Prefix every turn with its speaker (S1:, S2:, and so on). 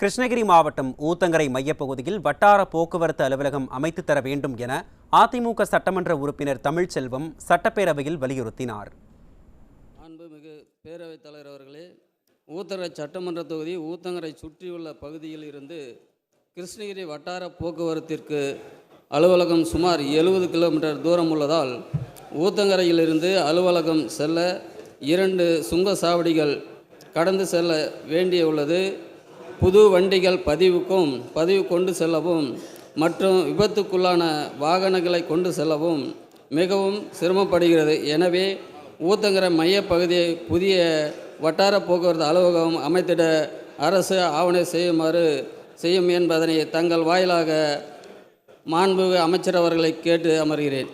S1: கிருஷ்ணகிரி மாவட்டம் ஊத்தங்கரை மையப்பகுதியில் வட்டார போக்குவரத்து அலுவலகம் அமைத்து தர வேண்டும் என அதிமுக சட்டமன்ற உறுப்பினர் தமிழ்ச்செல்வம் சட்டப்பேரவையில் வலியுறுத்தினார்.
S2: அன்புமிகு பேரவைத் தலைவர் அவர்களே ஊத்தங்கரை சட்டமன்ற தொகுதி ஊத்தங்கரை சுற்றியுள்ள பகுதியில் இருந்து கிருஷ்ணகிரி வட்டார போக்குவரத்திற்கு அலுவலகம் சுமார் எழுபது கிலோமீட்டர் தூரம் உள்ளதால் ஊத்தங்கரையிலிருந்து அலுவலகம் செல்ல இரண்டு சுங்க சாவடிகள் கடந்து செல்ல வேண்டிய உள்ளது புது வண்டிகள் பதிவுக்கும் பதிவு கொண்டு செல்லவும் மற்றும் விபத்துக்குள்ளான வாகனங்களை கொண்டு செல்லவும் மிகவும் சிரமப்படுகிறது. எனவே ஊத்தங்கர மையப்பகுதியை புதிய வட்டார போக்குவரத்து அலுவலகம் அமைத்திட அரசு ஆவணை செய்யுமாறு செய்யும் என்பதனை தங்கள் வாயிலாக மாண்பு அமைச்சர் அவர்களை கேட்டு அமர்கிறேன்.